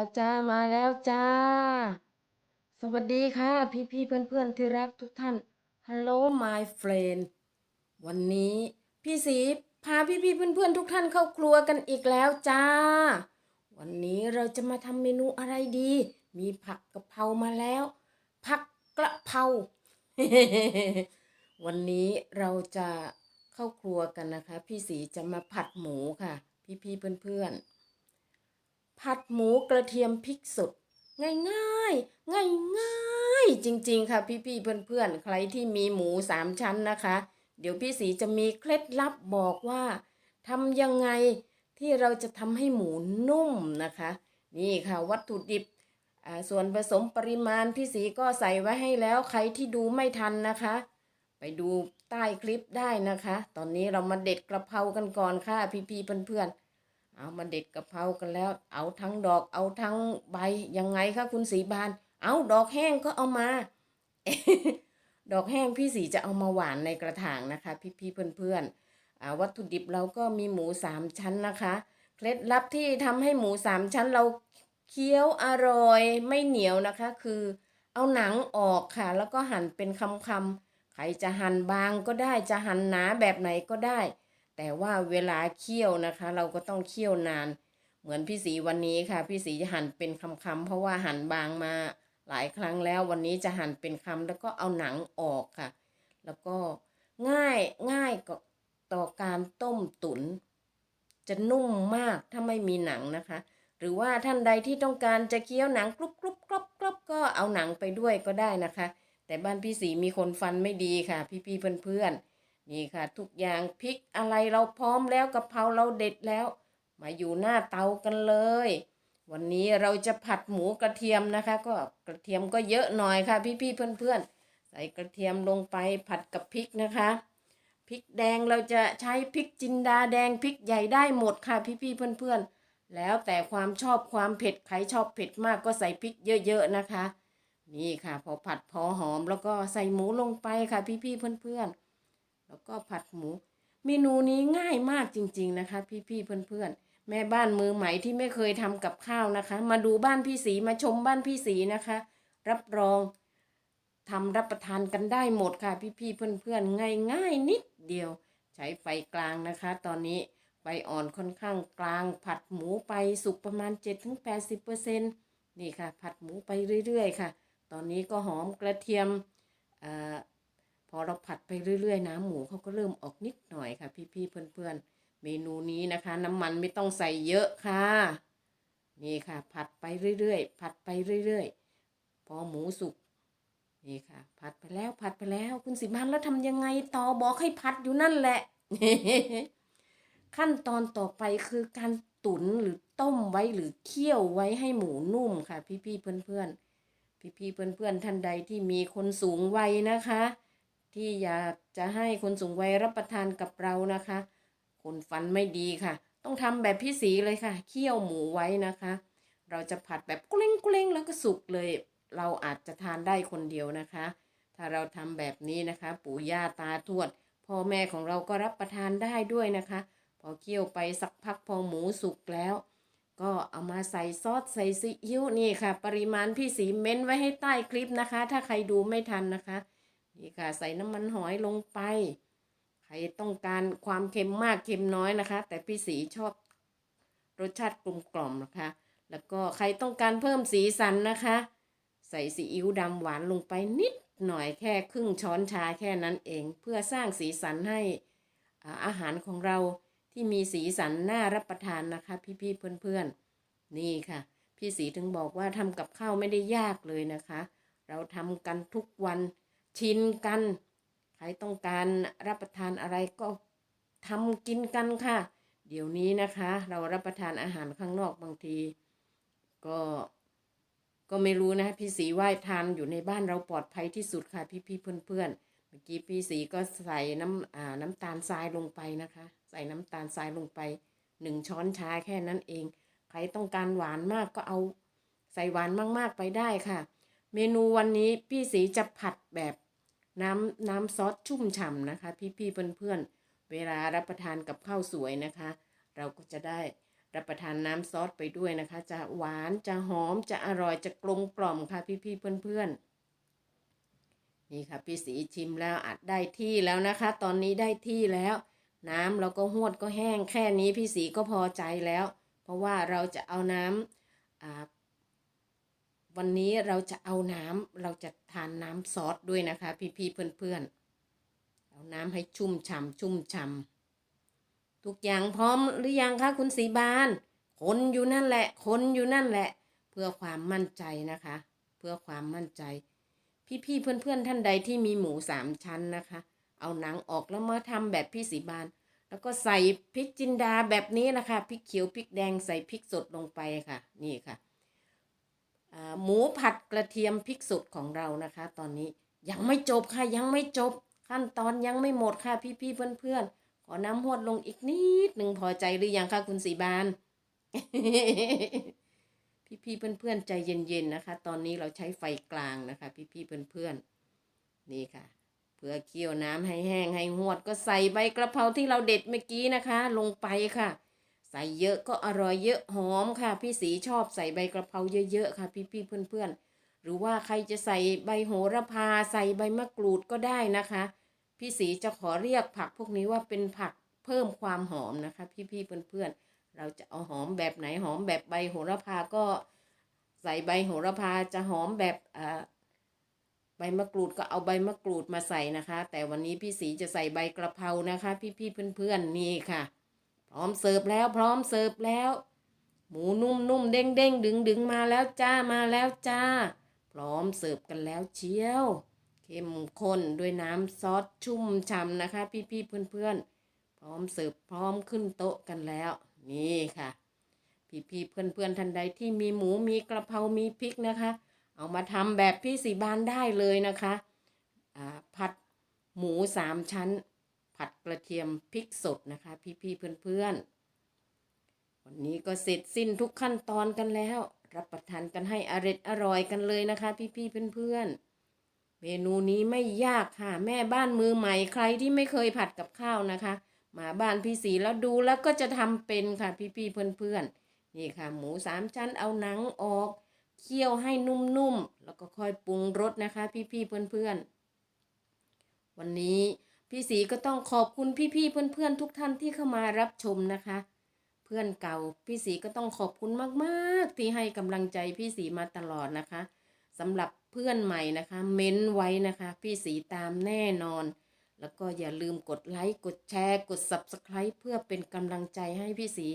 แล้วจ้ามาแล้วจ้า สวัสดีค่ะพี่พี่เพื่อนเพื่อนที่รักทุกท่าน Hello my friend วันนี้พี่สีพาพี่พี่เพื่อนเพื่อนทุกท่านเข้าครัวกันอีกแล้วจ้า วันนี้เราจะมาทำเมนูอะไรดี มีผักกะเพรามาแล้ว ผักกระเพราวันนี้เราจะเข้าครัวกันนะคะ พี่สีจะมาผัดหมูค่ะ พี่พี่เพื่อนเพื่อน ผัดหมูกระเทียมพริกสดง่ายง่ายง่ายง่ายจริง ๆ ค่ะ พี่ๆเพื่อนๆ ใครที่มีหมูสามชั้นนะคะ เดี๋ยวพี่สีจะมีเคล็ดลับบอกว่าทำยังไงที่เราจะทำให้หมูนุ่มนะคะ นี่ค่ะวัตถุดิบอ่าส่วนผสมปริมาณพี่สีก็ใส่ไว้ให้แล้วใครที่ดูไม่ทันนะคะ ไปดูใต้คลิปได้นะคะ ตอนนี้เรามาเด็ดกระเพรากันก่อนค่ะพี่ๆเพื่อนๆ เอามาเด็ดกะเพรากันแล้ว เอาทั้งดอกเอาทั้งใบยังไงคะคุณสีบาน เอาดอกแห้งก็เอามา ดอกแห้งพี่สีจะเอามาหวานในกระถางนะคะ พี่ๆเพื่อนๆอ่าวัตถุดิบเราก็มีหมูสามชั้นนะคะเคล็ดลับที่ทำให้หมูสามชั้นเราเคี้ยวอร่อยไม่เหนียวนะคะ คือเอาหนังออกค่ะ แล้วก็หั่นเป็นคำๆใครจะหั่นบางก็ได้จะหั่นหนาแบบไหนก็ได้ แต่ว่าเวลาเคี่ยวนะคะ เราก็ต้องเคี่ยวนาน เหมือนพี่สีวันนี้ค่ะ พี่สีจะหั่นเป็นคำๆเพราะว่าหั่นบางมาหลายครั้งแล้ววันนี้จะหั่นเป็นคำแล้วก็เอาหนังออกค่ะ แล้วก็ง่ายง่ายก็ต่อการต้มตุน๋นจะนุ่มมากถ้าไม่มีหนังนะคะ หรือว่าท่านใดที่ต้องการจะเคี้ยวหนังกรุบกรุบกรอบกรอบก็เอาหนังไปด้วยก็ได้นะคะ แต่บ้านพี่สีมีคนฟันไม่ดีค่ะ พี่ๆเพื่อนๆ นี่ค่ะ ทุกอย่างพริกอะไรเราพร้อมแล้วกะเพราเราเด็ดแล้ว มาอยู่หน้าเตากันเลย วันนี้เราจะผัดหมูกระเทียมนะคะ ก็กระเทียมก็เยอะหน่อยค่ะ พี่ๆเพื่อนๆ ใส่กระเทียมลงไปผัดกับพริกนะคะพริกแดงเราจะใช้พริกจินดาแดงพริกใหญ่ได้หมดค่ะพี่ๆเพื่อนๆแล้วแต่ความชอบความเผ็ดใครชอบเผ็ดมากก็ใส่พริกเยอะๆนะคะ นี่ค่ะ พอผัดพอหอมแล้วก็ใส่หมูลงไปค่ะพี่ๆเพื่อนๆ แล้วก็ผัดหมู เมนูนี้ง่ายมากจริง ๆนะคะ พี่ๆเพื่อนๆ แม่บ้านมือใหม่ที่ไม่เคยทำกับข้าวนะคะ มาดูบ้านพี่สีมาชมบ้านพี่สีนะคะ รับรองทำรับประทานกันได้หมดค่ะ พี่ๆเพื่อนๆ ง่ายๆนิดเดียว ใช้ไฟกลางนะคะ ตอนนี้ไฟอ่อนค่อนข้างกลาง ผัดหมูไปสุกประมาณ 7-80%นี่ค่ะ ผัดหมูไปเรื่อยๆ ค่ะ ตอนนี้ก็หอมกระเทียมอา พอเราผัดไปเรื่อยๆน้ำหมูเขาก็เริ่มออกนิดหน่อยค่ะ พี่ๆเพื่อนๆ เมนูนี้นะคะ น้ำมันไม่ต้องใส่เยอะค่ะ นี่ค่ะ ผัดไปเรื่อยๆผัดไปเรื่อยๆ พอหมูสุกนี่ค่ะ ผัดไปแล้วผัดไปแล้ว คุณสิบันแล้วทำยังไงต่อบอกให้ผัดอยู่นั่นแหละ ขั้นตอนต่อไปคือการตุ๋นหรือต้มไว้หรือเคี่ยวไว้ให้หมูนุ่มค่ะ พี่ๆเพื่อนๆพี่ๆเพื่อนๆท่านใดที่มีคนสูงวัยนะคะ ที่อยากจะให้คนสูงวัยรับประทานกับเรานะคะ คนฟันไม่ดีค่ะ ต้องทำแบบพี่สีเลยค่ะ เคี่ยวหมูไว้นะคะ เราจะผัดแบบกลิ้งกลิ้งแล้วก็สุกเลย เราอาจจะทานได้คนเดียวนะคะ ถ้าเราทำแบบนี้นะคะ ปู่ย่าตาทวดพ่อแม่ของเราก็รับประทานได้ด้วยนะคะ พอเคี่ยวไปสักพักพอหมูสุกแล้ว ก็เอามาใส่ซอสใส่ซีอิ๊วนี่ค่ะ ปริมาณพี่สีเม้นไว้ให้ใต้คลิปนะคะ ถ้าใครดูไม่ทันนะคะ นี่ค่ะใส่น้ำมันหอยลงไป ใครต้องการความเค็มมากเค็มน้อยนะคะ แต่พี่สีชอบรสชาติกลมกล่อมนะคะ แล้วก็ใครต้องการเพิ่มสีสันนะคะ ใส่ซีอิ๊วดำหวานลงไปนิดหน่อยแค่ครึ่งช้อนชาแค่นั้นเอง เพื่อสร้างสีสันให้อ่าอาหารของเราที่มีสีสันน่ารับประทานนะคะ พี่ๆเพื่อนๆ นี่ค่ะ พี่สีถึงบอกว่าทำกับข้าวไม่ได้ยากเลยนะคะ เราทำกันทุกวัน ชินกัน ใครต้องการรับประทานอะไรก็ทำกินกันค่ะ เดี๋ยวนี้นะคะ เรารับประทานอาหารข้างนอกบางที ก็ก็ไม่รู้นะพี่สีว่าทานอยู่ในบ้านเราปลอดภัยที่สุดค่ะพี่ๆเพื่อนๆเมื่อกี้พี่สีก็ใส่น้ำอ่าน้ำตาลทรายลงไปนะคะ ใส่น้ำตาลทรายลงไปหนึ่งช้อนชาแค่นั้นเอง ใครต้องการหวานมากก็เอาใส่หวานมากๆไปได้ค่ะ เมนูวันนี้พี่สีจะผัดแบบน้ำน้ำซอสชุ่มฉ่ำนะคะ พี่ๆเพื่อนๆ เวลารับประทานกับข้าวสวยนะคะ เราก็จะได้รับประทานน้ำซอสไปด้วยนะคะ จะหวานจะหอมจะอร่อยจะกลมกล่อมค่ะ พี่ๆเพื่อนๆ นี่ค่ะพี่สีชิมแล้วอัดได้ที่แล้วนะคะ ตอนนี้ได้ที่แล้ว น้ำเราก็หวดก็แห้งแค่นี้พี่สีก็พอใจแล้ว เพราะว่าเราจะเอาน้ำอ่า วันนี้เราจะเอาน้ำเราจะทานน้ำซอสด้วยนะคะ พี่ๆเพื่อนๆ เอาน้ำให้ชุ่มฉ่ำชุ่มฉ่ำทุกอย่างพร้อมหรือยังคะคุณสีบานคนอยู่นั่นแหละ คนอยู่นั่นแหละ เพื่อความมั่นใจนะคะ เพื่อความมั่นใจ พี่ๆเพื่อนๆท่านใดที่มีหมูสามชั้นนะคะ เอาหนังออกแล้วมาทำแบบพี่สีบานแล้วก็ใส่พริกจินดาแบบนี้นะคะพริกเขียวพริกแดงใส่พริกสดลงไปค่ะ นี่ค่ะ หมูผัดกระเทียมพริกสดของเรานะคะ ตอนนี้ยังไม่จบค่ะยังไม่จบ ขั้นตอนยังไม่หมดค่ะพี่ๆเพื่อนๆ ขอน้ำหวดลงอีกนิดหนึ่งพอใจหรือยังคะคุณสีบานพี่ๆเพื่อนๆใจเย็นๆนะคะ ตอนนี้เราใช้ไฟกลางนะคะ พี่ๆเพื่อนๆนี่ค่ะเพื่อเคี่ยวน้ำให้แห้งให้หวดก็ใส่ใบกระเพราที่เราเด็ดเมื่อกี้นะคะ ลงไปค่ะ ใส่เยอะก็อร่อยเยอะหอมค่ะ พี่สีชอบใส่ใบกระเพราเยอะๆค่ะ พี่ๆเพื่อนๆ หรือว่าใครจะใส่ใบโหระพาใส่ใบมะกรูดก็ได้นะคะ พี่สีจะขอเรียกผักพวกนี้ว่าเป็นผักเพิ่มความหอมนะคะ พี่ๆเพื่อนๆ เราจะเอาหอมแบบไหนหอมแบบใบโหระพาก็ใส่ใบโหระพาจะหอมแบบอ่าใบมะกรูดก็เอาใบมะกรูดมาใส่นะคะ แต่วันนี้พี่สีจะใส่ใบกระเพรานะคะ พี่ๆเพื่อนๆนี่ค่ะ พร้อมเสิร์ฟแล้วพร้อมเสิร์ฟแล้ว หมูนุ่มๆเด้งๆดึงๆมาแล้วจ้ามาแล้วจ้า พร้อมเสิร์ฟกันแล้วเชียวเข้มข้นด้วยน้ำซอสชุ่มฉ่ำนะคะ พี่ๆเพื่อนๆ พร้อมเสิร์ฟพร้อมขึ้นโต๊ะกันแล้ว นี่ค่ะ พี่ๆเพื่อนๆท่านใดที่มีหมูมีกระเพรา มีพริกนะคะ เอามาทำแบบพี่สีบานได้เลยนะคะอ่าผัดหมูสามชั้น ผัดกระเทียมพริกสดนะคะ พี่ๆเพื่อนๆ วันนี้ก็เสร็จสิ้นทุกขั้นตอนกันแล้ว รับประทานกันให้อร็ดอร่อยกันเลยนะคะ พี่ๆเพื่อนๆ เมนูนี้ไม่ยากค่ะ แม่บ้านมือใหม่ใครที่ไม่เคยผัดกับข้าวนะคะ มาบ้านพี่สีแล้วดูแล้วก็จะทำเป็นค่ะพี่ๆเพื่อนๆ นี่ค่ะ หมูสามชั้นเอาหนังออกเคี่ยวให้นุ่มๆ แล้วก็ค่อยปรุงรสนะคะ พี่ๆเพื่อนๆ วันนี้ พี่สีก็ต้องขอบคุณพี่ๆเพื่อนๆทุกท่านที่เข้ามารับชมนะคะ เพื่อนเก่าพี่สีก็ต้องขอบคุณมากๆ ที่ให้กำลังใจพี่สีมาตลอดนะคะสำหรับเพื่อนใหม่นะคะ เม้นไว้นะคะ พี่สีตามแน่นอน แล้วก็อย่าลืมกดไลค์กดแชร์ กด Subscribe เพื่อเป็นกำลังใจให้พี่สี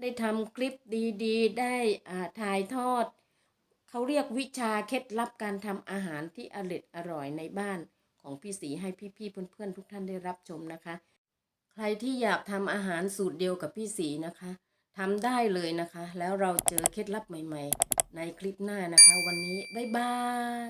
ได้ทำคลิปดีๆ ได้อ่าถ่ายทอด เขาเรียกวิชาเคล็ดลับการทำอาหารที่อร่อยอร่อยในบ้าน ของพี่สีให้พี่ๆเพื่อนๆทุกท่านได้รับชมนะคะ ใครที่อยากทำอาหารสูตรเดียวกับพี่สีนะคะทำได้เลยนะคะ แล้วเราเจอเคล็ดลับใหม่ ๆ ในคลิปหน้านะคะ วันนี้บ๊ายบาย